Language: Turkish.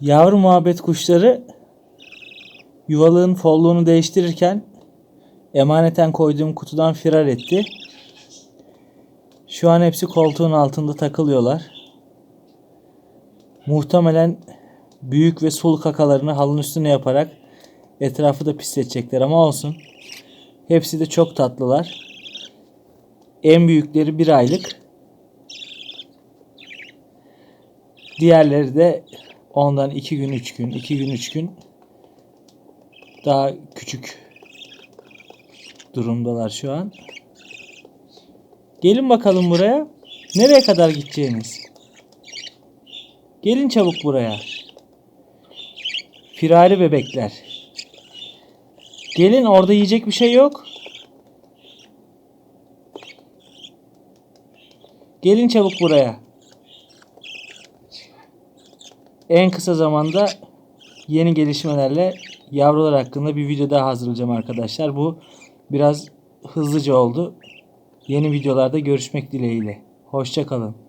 Yavru muhabbet kuşları yuvalığın folluğunu değiştirirken emaneten koyduğum kutudan firar etti. Şu an hepsi koltuğun altında takılıyorlar. Muhtemelen büyük ve sul kakalarını halının üstüne yaparak etrafı da pisletecekler ama olsun. Hepsi de çok tatlılar. En büyükleri bir aylık. Diğerleri de ondan iki gün, üç gün, iki gün, üç gün daha küçük durumdalar şu an. Gelin bakalım buraya. Nereye kadar gideceğiniz? Gelin çabuk buraya. Firari bebekler. Gelin orada yiyecek bir şey yok. Gelin çabuk buraya. En kısa zamanda yeni gelişmelerle yavrular hakkında bir video daha hazırlayacağım arkadaşlar. Bu biraz hızlıca oldu. Yeni videolarda görüşmek dileğiyle. Hoşçakalın.